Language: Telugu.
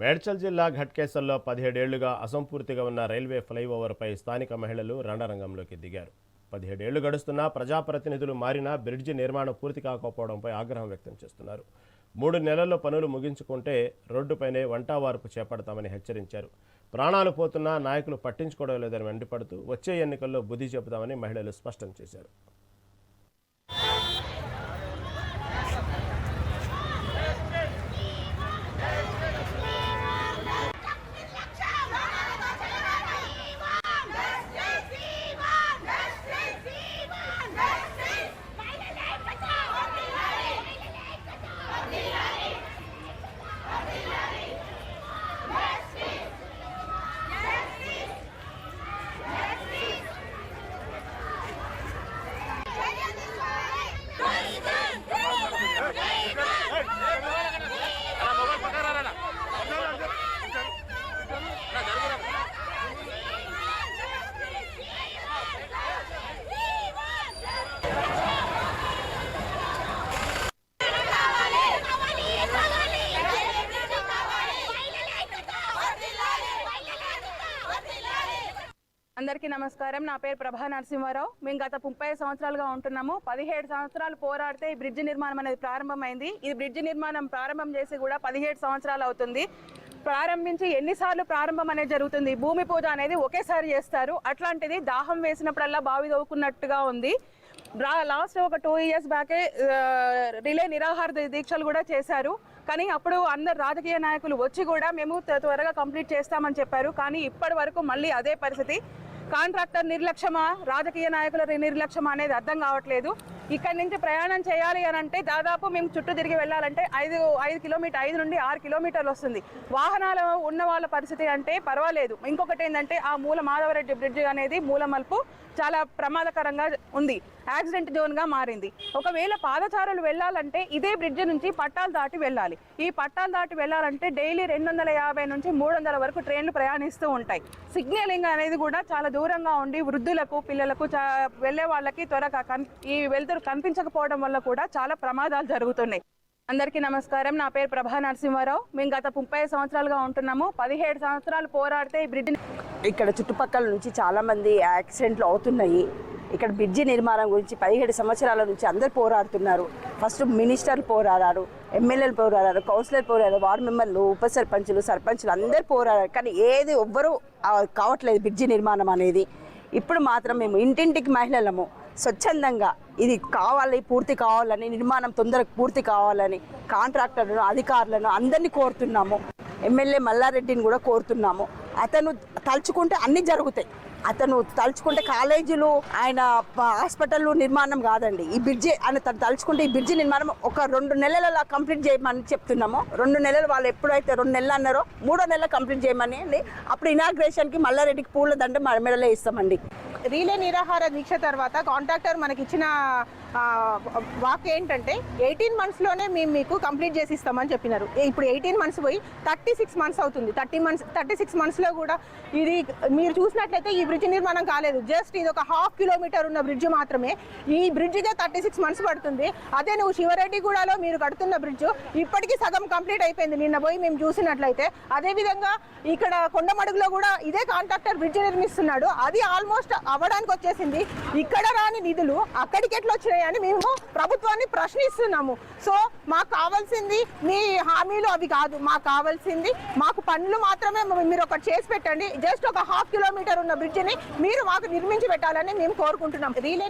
మేడ్చల్ జిల్లా ఘట్కేసర్లో పదిహేడేళ్ళుగా అసంపూర్తిగా ఉన్న రైల్వే ఫ్లైఓవర్పై స్థానిక మహిళలు రణరంగంలోకి దిగారు. పదిహేడేళ్ళు గడుస్తున్నా ప్రజాప్రతినిధులు మారినా బ్రిడ్జి నిర్మాణం పూర్తి కాకపోవడంపై ఆగ్రహం వ్యక్తం చేస్తున్నారు. మూడు నెలల్లో పనులు ముగించుకుంటే రోడ్డుపైనే వంటావార్పు చేపడతామని హెచ్చరించారు. ప్రాణాలు పోతున్నా నాయకులు పట్టించుకోవడం లేదని మండిపడుతూ వచ్చే ఎన్నికల్లో బుద్ధి చెబుతామని మహిళలు స్పష్టం చేశారు. అందరికీ నమస్కారం. నా పేరు ప్రభా నరసింహారావు. మేము గత ముప్పై సంవత్సరాలుగా ఉంటున్నాము. పదిహేడు సంవత్సరాలు పోరాడితే ఈ బ్రిడ్జ్ నిర్మాణం అనేది ప్రారంభమైంది. ఈ బ్రిడ్జ్ నిర్మాణం ప్రారంభం చేసి కూడా పదిహేడు సంవత్సరాలు అవుతుంది. ప్రారంభించి ఎన్నిసార్లు ప్రారంభం అనేది జరుగుతుంది. భూమి పూజ అనేది ఒకేసారి చేస్తారు. అట్లాంటిది దాహం వేసినప్పుడల్లా బావి తవ్వుకున్నట్టుగా ఉంది. లాస్ట్ ఒక టూ ఇయర్స్ బ్యాకే రిలే నిరాహార దీక్షలు కూడా చేశారు. కానీ అప్పుడు అందరు రాజకీయ నాయకులు వచ్చి కూడా మేము త్వరగా కంప్లీట్ చేస్తామని చెప్పారు. కానీ ఇప్పటి వరకు మళ్ళీ అదే పరిస్థితి. కాంట్రాక్టర్ నిర్లక్ష్యమా? రాజకీయ నాయకుల నిర్లక్ష్యమా అనేది అర్థం కావట్లేదు. ఇక్కడి నుంచి ప్రయాణం చేయాలి అని అంటే దాదాపు మేము చుట్టూ తిరిగి వెళ్ళాలంటే ఐదు ఐదు కిలోమీటర్ ఐదు నుండి ఆరు కిలోమీటర్లు వస్తుంది. వాహనాలు ఉన్న వాళ్ళ పరిస్థితి అంటే పర్వాలేదు. ఇంకొకటి ఏంటంటే ఆ మూల మాధవరెడ్డి బ్రిడ్జ్ అనేది మూలమలుపు చాలా ప్రమాదకరంగా ఉంది. యాక్సిడెంట్ జోన్గా మారింది. ఒకవేళ పాదచారులు వెళ్ళాలంటే ఇదే బ్రిడ్జ్ నుంచి పట్టాలు దాటి వెళ్ళాలి. ఈ పట్టాలు దాటి వెళ్ళాలంటే డైలీ రెండు వందల యాభై నుంచి మూడు వందల వరకు ట్రైన్లు ప్రయాణిస్తూ ఉంటాయి. సిగ్నలింగ్ అనేది కూడా చాలా దూరంగా ఉండి వృద్ధులకు పిల్లలకు చా వెళ్ళే వాళ్ళకి త్వరగా కన్ ఈ వెలుతురు కనిపించకపోవడం వల్ల కూడా చాలా ప్రమాదాలు జరుగుతున్నాయి. అందరికీ నమస్కారం. నా పేరు ప్రభా నరసింహారావు. మేము గత ముప్పై సంవత్సరాలుగా ఉంటున్నాము. పదిహేడు సంవత్సరాలు పోరాడితే ఈ బ్రిడ్జ్ ఇక్కడ చుట్టుపక్కల నుంచి చాలామంది యాక్సిడెంట్లు అవుతున్నాయి. ఇక్కడ బ్రిడ్జి నిర్మాణం గురించి పదిహేడు సంవత్సరాల నుంచి అందరు పోరాడుతున్నారు. ఫస్ట్ మినిస్టర్లు పోరాడారు ఎమ్మెల్యేలు పోరాడారు కౌన్సిలర్ పోరాడారు వార్డు మెంబర్లు ఉప సర్పంచులు సర్పంచులు అందరు పోరాడారు. కానీ ఏది ఎవ్వరూ కావట్లేదు బ్రిడ్జి నిర్మాణం అనేది. ఇప్పుడు మాత్రం మేము ఇంటింటికి మహిళలము. స్వచ్ఛందంగా ఇది కావాలి పూర్తి కావాలని నిర్మాణం తొందరగా పూర్తి కావాలని కాంట్రాక్టర్లను అధికారులను అందరినీ కోరుతున్నాము. ఎమ్మెల్యే మల్లారెడ్డిని కూడా కోరుతున్నాము. అతను తలుచుకుంటే అన్నీ జరుగుతాయి. అతను తలుచుకుంటే కాలేజీలు ఆయన హాస్పిటల్ నిర్మాణం కాదండి. ఈ బ్రిడ్జి ఆయన తను తలుచుకుంటే ఈ బ్రిడ్జి నిర్మాణం ఒక రెండు నెలల కంప్లీట్ చేయమని చెప్తున్నాము. రెండు నెలలు వాళ్ళు ఎప్పుడైతే రెండు నెలలు అన్నారో మూడో నెలలు కంప్లీట్ చేయమని అండి. అప్పుడు ఇనాగ్రేషన్కి మల్లారెడ్డికి పూల దండ మె- మెడలే ఇస్తామండి రీలే నిరాహార దీక్ష తర్వాత కాంట్రాక్టర్ మనకి ఇచ్చిన వాక్ ఏంటంటే ఎయిటీన్ మంత్స్లోనే మేము మీకు కంప్లీట్ చేసి ఇస్తామని చెప్పినారు ఇప్పుడు ఎయిటీన్ మంత్స్ పోయి థర్టీ సిక్స్ మంత్స్ అవుతుంది. థర్టీ మంత్స్ థర్టీ సిక్స్ మంత్స్లో కూడా ఇది మీరు చూసినట్లయితే ఈ బ్రిడ్జ్ నిర్మాణం కాలేదు. జస్ట్ ఇది ఒక హాఫ్ కిలోమీటర్ ఉన్న బ్రిడ్జ్ మాత్రమే. ఈ బ్రిడ్జ్గా థర్టీ సిక్స్ మంత్స్ పడుతుంది. అదే నువ్వు శివరెడ్డిగూడలో మీరు కడుతున్న బ్రిడ్జ్ ఇప్పటికీ సగం కంప్లీట్ అయిపోయింది. నిన్న పోయి మేము చూసినట్లయితే అదేవిధంగా ఇక్కడ కొండమడుగులో కూడా ఇదే కాంట్రాక్టర్ బ్రిడ్జ్ నిర్మిస్తున్నాడు. అది ఆల్మోస్ట్ అవ్వడానికి వచ్చేసింది. ఇక్కడ రాని నిధులు అక్కడికి ఎట్లా అని మేము ప్రభుత్వాన్ని ప్రశ్నిస్తున్నాము. సో మాకు కావాల్సింది మీ హామీలు అవి కాదు. మాకు కావాల్సింది మాకు పనులు మాత్రమే మీరు ఒకటి చేసి పెట్టండి. జస్ట్ ఒక హాఫ్ కిలోమీటర్ ఉన్న బ్రిడ్జిని మీరు మాకు నిర్మించి పెట్టాలని మేము కోరుకుంటున్నాం. రీలే